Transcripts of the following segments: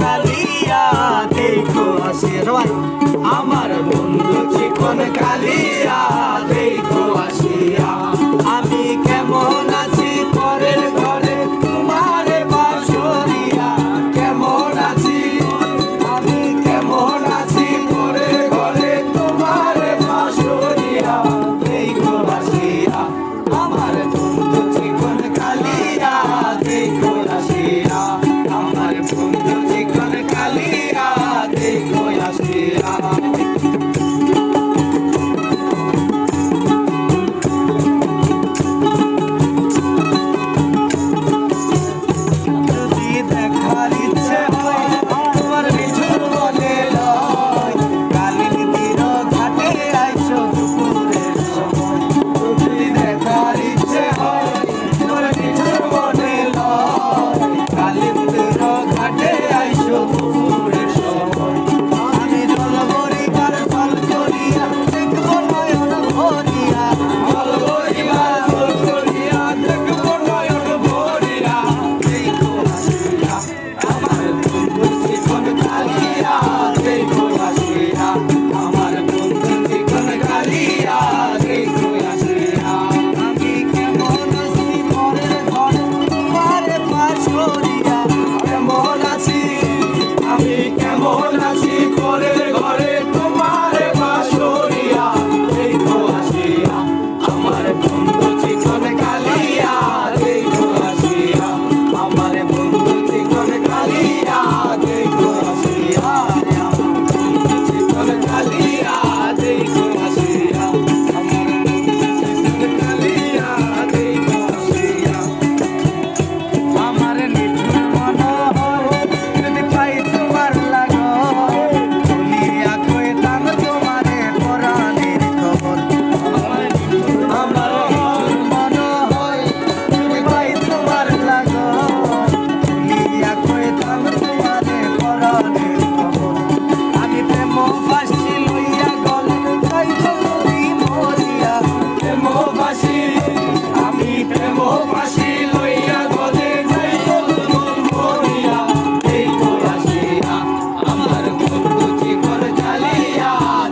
কালিয়া দেখো আসে সবাই আমার বন্ধু চিকন কালিয়া। Lord.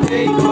Hey.